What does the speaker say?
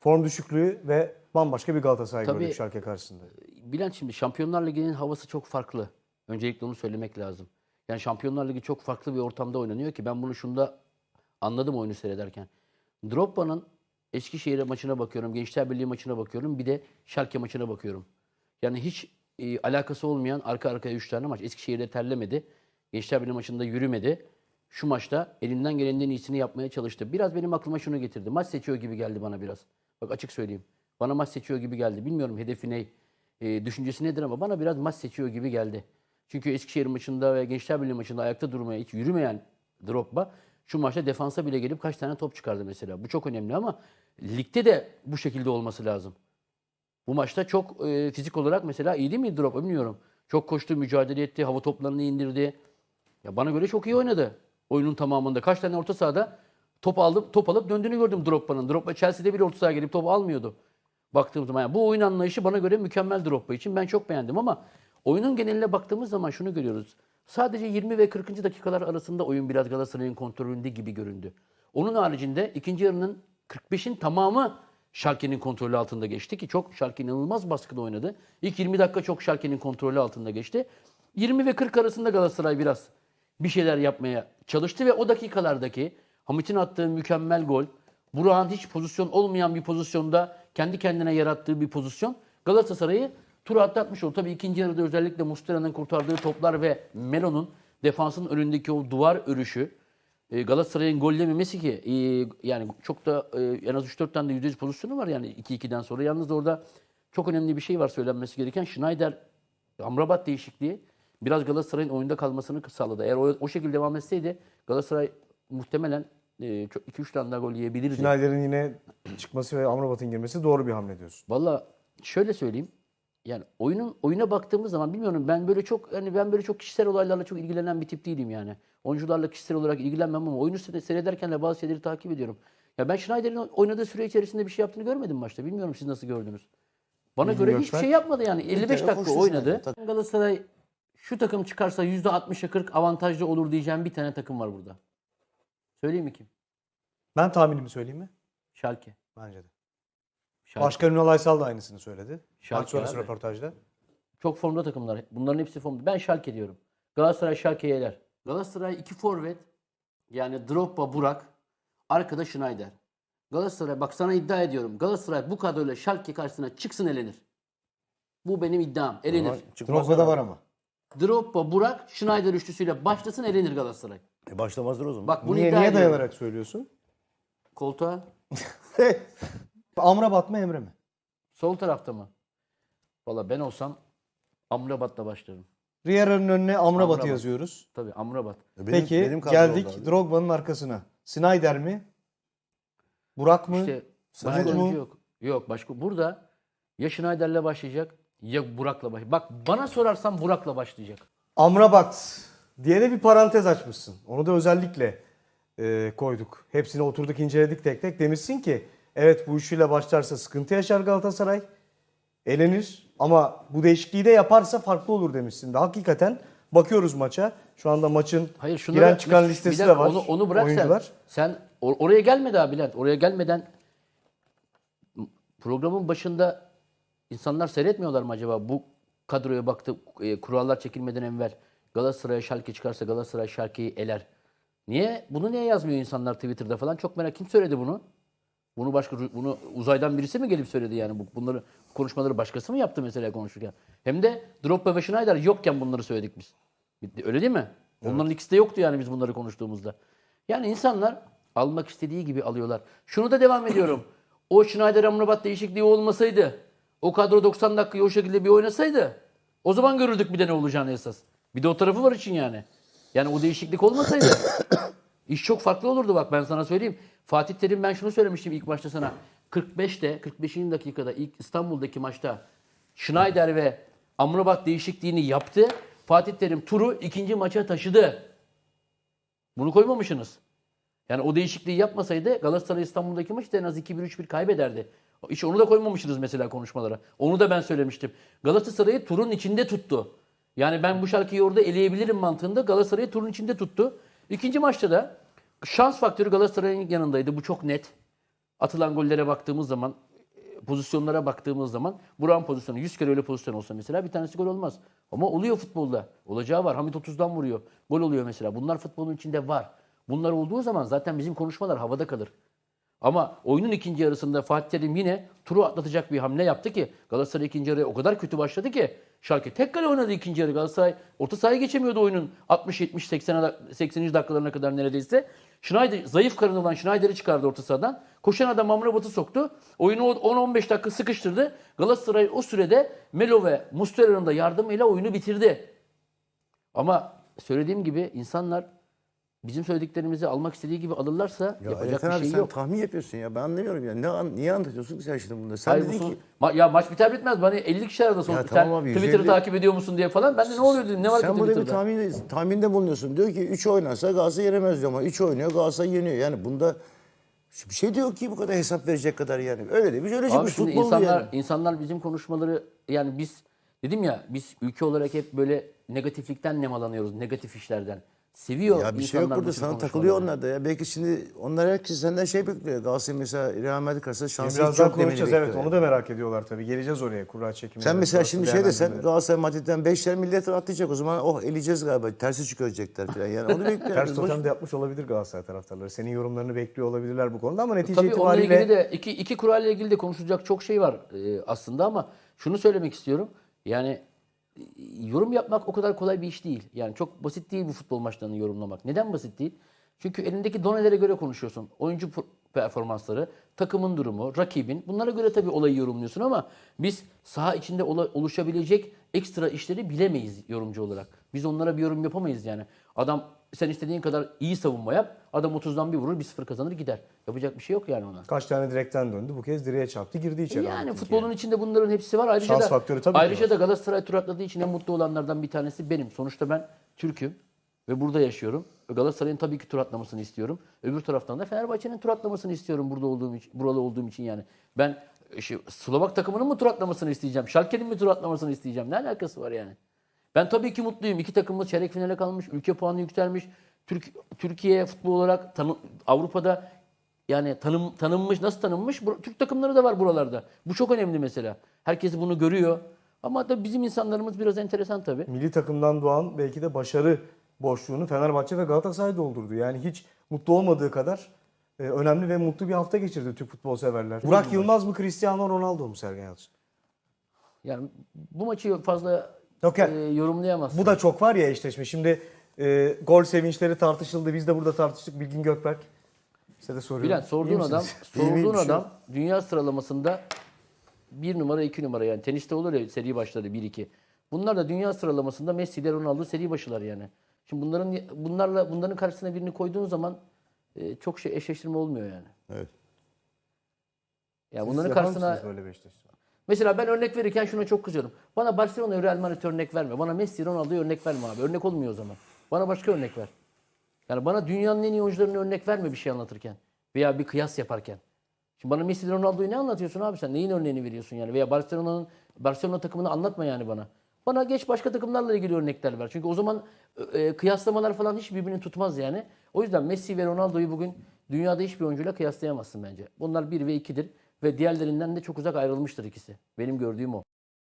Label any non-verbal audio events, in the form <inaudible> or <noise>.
Form düşüklüğü ve bambaşka bir Galatasaray Tabii. gördük Schalke karşısında. Bülent şimdi Şampiyonlar Ligi'nin havası çok farklı. Öncelikle onu söylemek lazım. Yani Şampiyonlar Ligi çok farklı bir ortamda oynanıyor ki ben bunu şunda anladım oyunu seyrederken. Drogba'nın Eskişehir maçına bakıyorum, Gençler Birliği maçına bakıyorum, bir de Schalke maçına bakıyorum. Yani hiç e, alakası olmayan arka arkaya 3 tane maç. Eskişehir'de terlemedi. Gençler Birliği maçında yürümedi. Şu maçta elinden gelenin en iyisini yapmaya çalıştı. Biraz benim aklıma şunu getirdi. Maç seçiyor gibi geldi bana biraz. Bak açık söyleyeyim. Bana maç seçiyor gibi geldi. Bilmiyorum hedefi ne, e, düşüncesi nedir ama bana biraz maç seçiyor gibi geldi. Çünkü Eskişehir maçında ve Gençler Birliği maçında ayakta durmaya hiç yürümeyen Drogba şu maçta defansa bile gelip kaç tane top çıkardı mesela. Bu çok önemli ama ligde de bu şekilde olması lazım. Bu maçta çok e, fizik olarak mesela iyi değil mi Drogba bilmiyorum. Çok koştu, mücadele etti, hava toplarını indirdi. Ya bana göre çok iyi oynadı. Oyunun tamamında kaç tane orta sahada top aldı, top alıp döndüğünü gördüm Drogba'nın. Drogba Chelsea'de bile orta sahaya gelip top almıyordu. Baktığım zaman yani bu oyun anlayışı bana göre mükemmel Drogba için. Ben çok beğendim ama oyunun geneline baktığımız zaman şunu görüyoruz. Sadece 20 ve 40. dakikalar arasında oyun biraz Galatasaray'ın kontrolünde gibi göründü. Onun haricinde ikinci yarının 45'in tamamı Schalke'nin kontrolü altında geçti ki çok Schalke inanılmaz baskıda oynadı. İlk 20 dakika çok Schalke'nin kontrolü altında geçti. 20 ve 40 arasında Galatasaray biraz bir şeyler yapmaya çalıştı ve o dakikalardaki Hamit'in attığı mükemmel gol, Burak'ın hiç pozisyon olmayan bir pozisyonda kendi kendine yarattığı bir pozisyon Galatasaray'ı tura atlatmış oldu. Tabii ikinci yarıda özellikle Muslera'nın kurtardığı toplar ve Melo'nun defansın önündeki o duvar örüşü e, Galatasaray'ın gollememesi ki e, yani çok da e, en az 3-4 tane de %100 pozisyonu var yani 2-2'den sonra. Yalnız orada çok önemli bir şey var söylenmesi gereken. Schneider Amrabat değişikliği biraz Galatasaray'ın oyunda kalmasını sağladı. Eğer o, o şekilde devam etseydi Galatasaray muhtemelen 2-3 tane daha gol yiyebilirdi. Schneider'in yine çıkması ve Amrabat'ın girmesi doğru bir hamle diyorsun. Valla şöyle söyleyeyim. Yani oyunun oyuna baktığımız zaman bilmiyorum ben böyle çok hani ben böyle çok kişisel olaylarla çok ilgilenen bir tip değilim yani. Oyuncularla kişisel olarak ilgilenmem ama oyunu seyre- seyrederken de bazı şeyleri takip ediyorum. Ya ben Schneider'in oynadığı süre içerisinde bir şey yaptığını görmedim maçta. Bilmiyorum siz nasıl gördünüz. Bana göre hiçbir şey yapmadı yani. 55 kere dakika oynadı. Galatasaray şu takım çıkarsa %60'a 40 avantajlı olur diyeceğim bir tane takım var burada. Söyleyeyim mi kim? Ben tahminimi söyleyeyim mi? Schalke. Bence de. Schalke. Başkan Ünal Aysal da aynısını söyledi. Maç sonrası abi. röportajda. Çok formda takımlar. Bunların hepsi formda. Ben Schalke diyorum. Galatasaray Schalke'yi eler. Galatasaray iki forvet yani Drogba, Burak, arkada Schneider. Galatasaray bak sana iddia ediyorum. Galatasaray bu kadroyla Schalke karşısına çıksın elenir. Bu benim iddiam. Elenir. Drogba'da var ama. Drogba, Burak, Schneider üçlüsüyle başlasın elenir Galatasaray. E başlamazdır o zaman. Bak bunu Niye, iddia niye ediyorum. dayanarak söylüyorsun? Koltuğa. Amrabat mı Emre mi? Sol tarafta mı? Valla ben olsam Amrabat'la başlarım. Riera'nın önüne Amrabat'ı Amrabat. yazıyoruz. Tabii Amrabat. E benim- Peki benim geldik. Drogba'nın arkasına. Snyder mi? Burak mı? İşte oyuncu mi? yok. Yok başka. Burada ya Schneider'le başlayacak ya Burak'la başlayacak. Bak bana sorarsan Burak'la başlayacak. Amrabat diye de bir parantez açmışsın. Onu da özellikle e, koyduk. Hepsini oturduk inceledik tek tek. Demişsin ki evet bu üçlüyle başlarsa sıkıntı yaşar Galatasaray. Elenir ama bu değişikliği de yaparsa farklı olur demişsin de. Hakikaten bakıyoruz maça. Şu anda maçın Hayır şunları giren çıkan bir listesi dakika, de var. Onu, onu bırak oyuncular. sen. Sen or- oraya gelme daha Bülent. Oraya gelmeden programın başında insanlar seyretmiyorlar mı acaba? Bu kadroya baktı e, kurallar çekilmeden evvel Galatasaray'a Schalke çıkarsa Galatasaray Schalke'yi eler. Niye? Bunu niye yazmıyor insanlar Twitter'da falan? Çok merak. Kim söyledi bunu? Bunu başka bunu uzaydan birisi mi gelip söyledi yani bu bunları konuşmaları başkası mı yaptı mesela konuşurken? Hem de Drogba ve Schneider yokken bunları söyledik biz. Öyle değil mi? Onların ikisi de yoktu yani biz bunları konuştuğumuzda. Yani insanlar almak istediği gibi alıyorlar. Şunu da devam ediyorum. O Schneider Amrabat değişikliği olmasaydı, o kadro 90 dakikayı o şekilde bir oynasaydı, o zaman görürdük bir de ne olacağını esas. Bir de o tarafı var için yani. Yani o değişiklik olmasaydı <coughs> İş çok farklı olurdu bak ben sana söyleyeyim. Fatih Terim ben şunu söylemiştim ilk maçta sana. 45'te 45. dakikada ilk İstanbul'daki maçta Schneider ve Amrabat değişikliğini yaptı. Fatih Terim turu ikinci maça taşıdı. Bunu koymamışsınız. Yani o değişikliği yapmasaydı Galatasaray İstanbul'daki maçta en az 2-1-3-1 kaybederdi. Hiç onu da koymamışsınız mesela konuşmalara. Onu da ben söylemiştim. Galatasaray'ı turun içinde tuttu. Yani ben bu şarkıyı orada eleyebilirim mantığında Galatasaray'ı turun içinde tuttu. İkinci maçta da şans faktörü Galatasaray'ın yanındaydı. Bu çok net. Atılan gollere baktığımız zaman pozisyonlara baktığımız zaman Burak'ın pozisyonu 100 kere öyle pozisyon olsa mesela bir tanesi gol olmaz. Ama oluyor futbolda. Olacağı var. Hamit 30'dan vuruyor. Gol oluyor mesela. Bunlar futbolun içinde var. Bunlar olduğu zaman zaten bizim konuşmalar havada kalır. Ama oyunun ikinci yarısında Fatih Terim yine turu atlatacak bir hamle yaptı ki Galatasaray ikinci yarıya o kadar kötü başladı ki Schalke tek kale oynadı ikinci yarı. Galatasaray orta sahaya geçemiyordu oyunun 60 70 80 80. dakikalarına kadar neredeyse. Schneider zayıf karın olan Schneider'i çıkardı orta sahadan. Koşan adam Amrabat'ı soktu. Oyunu 10-15 dakika sıkıştırdı. Galatasaray o sürede Melo ve Muslera'nın da yardımıyla oyunu bitirdi. Ama söylediğim gibi insanlar bizim söylediklerimizi almak istediği gibi alırlarsa Ya yapacak bir abi şey sen yok. tahmin yapıyorsun ya. Ben anlamıyorum ya. Ne, an- niye anlatıyorsun ki sen şimdi bunu? Sen Hayır, dedin son- ki Ma- ya maç biter bitmez bana 50 kişi aradı sonra. Tamam abi, Twitter'ı 150 takip ediyor musun diye falan. Ben de ne oluyor dedim. Ne var ki sen burada bir Twitter'da? tahmin, tahminde bulunuyorsun. Diyor ki 3 oynansa Galatasaray yenemez diyor ama 3 oynuyor Galatasaray yeniyor. Yani bunda bir şey de yok ki bu kadar hesap verecek kadar yani. Öyle demiş öyle Abi çıkmış şimdi futbol insanlar, yani. insanlar bizim konuşmaları yani biz dedim ya biz ülke olarak hep böyle negatiflikten nemalanıyoruz. Negatif işlerden. Seviyor Ya bir şey yok insanlar burada bu tür sana konuşmaları. takılıyor onlar da ya. Belki şimdi onlar herkes senden şey bekliyor. Galatasaray mesela Real Madrid karşısında şansı hiç Birazdan yok demeni konuşacağız bekliyor. evet onu da merak ediyorlar tabii. Geleceğiz oraya kura çekimi. Sen mesela şimdi şey desen Galatasaray Madrid'den 5'ler millet atlayacak o zaman oh eleyeceğiz galiba. Tersi çıkacaklar falan yani. Onu bekliyor. Ters Boş- totem de yapmış olabilir Galatasaray taraftarları. Senin yorumlarını bekliyor olabilirler bu konuda ama netice Tabii onunla itibariyle ilgili de iki, iki kurayla ilgili de konuşulacak çok şey var e, aslında ama şunu söylemek istiyorum. Yani yorum yapmak o kadar kolay bir iş değil. Yani çok basit değil bu futbol maçlarını yorumlamak. Neden basit değil? Çünkü elindeki donelere göre konuşuyorsun. Oyuncu per- performansları, takımın durumu, rakibin. Bunlara göre tabii olayı yorumluyorsun ama biz saha içinde oluşabilecek ekstra işleri bilemeyiz yorumcu olarak. Biz onlara bir yorum yapamayız yani. Adam sen istediğin kadar iyi savunma yap. Adam 30'dan bir vurur, 1-0 kazanır gider. Yapacak bir şey yok yani ona. kaç tane direkten döndü. Bu kez direğe çarptı girdi içeri. Yani futbolun içinde bunların hepsi var. Ayrıca Şans da faktörü tabii ayrıca var. da Galatasaray tur atladığı için en mutlu olanlardan bir tanesi benim. Sonuçta ben Türk'üm ve burada yaşıyorum. Galatasaray'ın tabii ki tur atlamasını istiyorum. Öbür taraftan da Fenerbahçe'nin tur atlamasını istiyorum burada olduğum için, buralı olduğum için yani. Ben e, şey, Slovak takımının mı tur atlamasını isteyeceğim? Schalke'nin mi tur atlamasını isteyeceğim? Ne alakası var yani? Ben tabii ki mutluyum. İki takımımız çeyrek finale kalmış. Ülke puanı yükselmiş. Türk, Türkiye futbol olarak tanı- Avrupa'da yani tanım, tanınmış, nasıl tanınmış? Türk takımları da var buralarda. Bu çok önemli mesela. Herkes bunu görüyor. Ama da bizim insanlarımız biraz enteresan tabii. milli takımdan doğan belki de başarı boşluğunu Fenerbahçe ve Galatasaray doldurdu. Yani hiç mutlu olmadığı kadar e, önemli ve mutlu bir hafta geçirdi Türk futbol severler. Burak Yılmaz mı Cristiano Ronaldo mu Sergen Yalçın? Yani bu maçı fazla Yok ya, e, yorumlayamazsın. Bu da çok var ya eşleşme. Şimdi e, gol sevinçleri tartışıldı. Biz de burada tartıştık. Bilgin Gökberk. Size de soruyorum. Bülent sorduğun adam, sorduğun Bir adam dünya sıralamasında bir numara iki numara yani teniste olur ya seri başları 1-2. Bunlar da dünya sıralamasında Messi ile Ronaldo seri başılar yani. Şimdi bunların bunlarla bunların karşısına birini koyduğun zaman e, çok şey eşleştirme olmuyor yani. Evet. Yani Siz bunların karşısına böyle bir eşleşme? Mesela ben örnek verirken şuna çok kızıyorum. Bana Barcelona Real Madrid örnek verme. Bana Messi Ronaldo'yu örnek verme abi. Örnek olmuyor o zaman. Bana başka örnek ver. Yani bana dünyanın en iyi oyuncularını örnek verme bir şey anlatırken. Veya bir kıyas yaparken. Şimdi bana Messi Ronaldo'yu ne anlatıyorsun abi sen? Neyin örneğini veriyorsun yani? Veya Barcelona'nın Barcelona takımını anlatma yani bana. Bana geç başka takımlarla ilgili örnekler ver. Çünkü o zaman e, kıyaslamalar falan hiç birbirini tutmaz yani. O yüzden Messi ve Ronaldo'yu bugün dünyada hiçbir oyuncuyla kıyaslayamazsın bence. Bunlar bir ve ikidir. Ve diğerlerinden de çok uzak ayrılmıştır ikisi. Benim gördüğüm o.